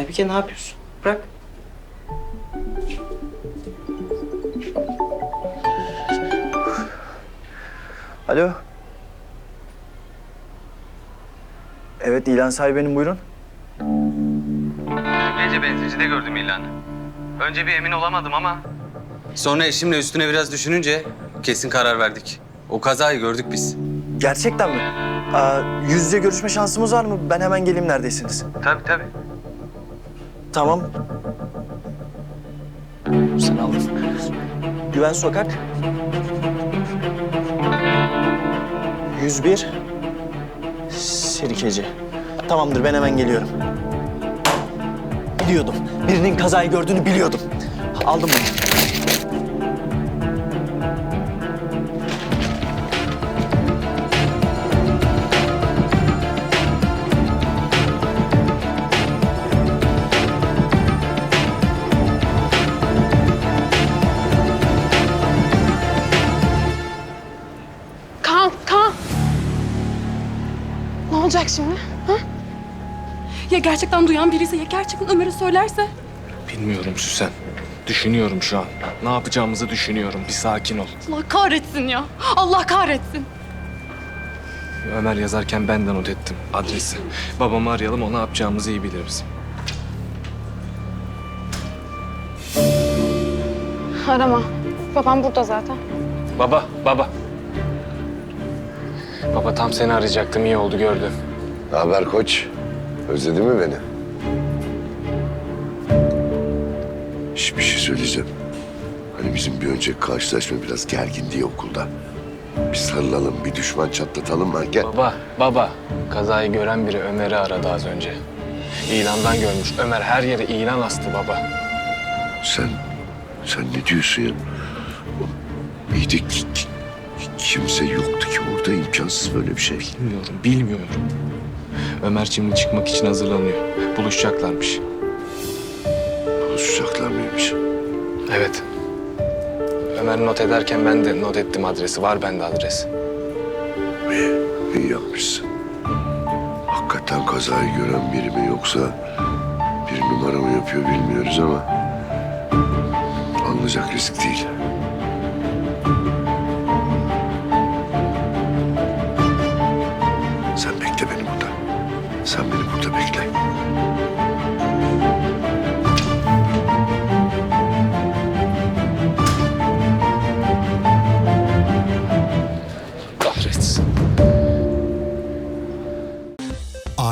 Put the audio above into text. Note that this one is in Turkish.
Aybike ne yapıyorsun? Bırak. Alo. Evet ilan sahibi benim buyurun. Gece benzincide gördüm ilanı. Önce bir emin olamadım ama... Sonra eşimle üstüne biraz düşününce kesin karar verdik. O kazayı gördük biz. Gerçekten mi? Aa, yüz yüze görüşme şansımız var mı? Ben hemen geleyim neredesiniz? Tabii tabii. Tamam. Sen al. Güven Sokak. 101. Sirkeci. Tamamdır ben hemen geliyorum. Biliyordum. Birinin kazayı gördüğünü biliyordum. Aldım bunu. Olacak şimdi? Ha? Ya gerçekten duyan biriyse ya gerçekten Ömer'e söylerse? Bilmiyorum Süsen. Düşünüyorum şu an. Ne yapacağımızı düşünüyorum. Bir sakin ol. Allah kahretsin ya. Allah kahretsin. Ömer yazarken ben de not ettim adresi. Babamı arayalım o ne yapacağımızı iyi bilir bizim. Arama. Babam burada zaten. Baba, baba. Baba tam seni arayacaktım iyi oldu gördüm. Ne haber koç? Özledin mi beni? Şş, bir şey söyleyeceğim. Hani bizim bir önceki karşılaşma biraz gergin diye okulda. Bir sarılalım, bir düşman çatlatalım? Gel. Baba, baba. Kazayı gören biri Ömer'i aradı az önce. İlandan görmüş. Ömer her yere ilan astı baba. Sen, sen ne diyorsun ya? İyi de ki- ki- kimse yoktu ki orada imkansız böyle bir şey. Bilmiyorum, bilmiyorum. Ömer şimdi çıkmak için hazırlanıyor. Buluşacaklarmış. Buluşacaklar mıymış? Evet. Ömer not ederken ben de not ettim adresi. Var bende adres. İyi, iyi yapmışsın. Hakikaten kazayı gören biri mi yoksa bir numara mı yapıyor bilmiyoruz ama alınacak risk değil.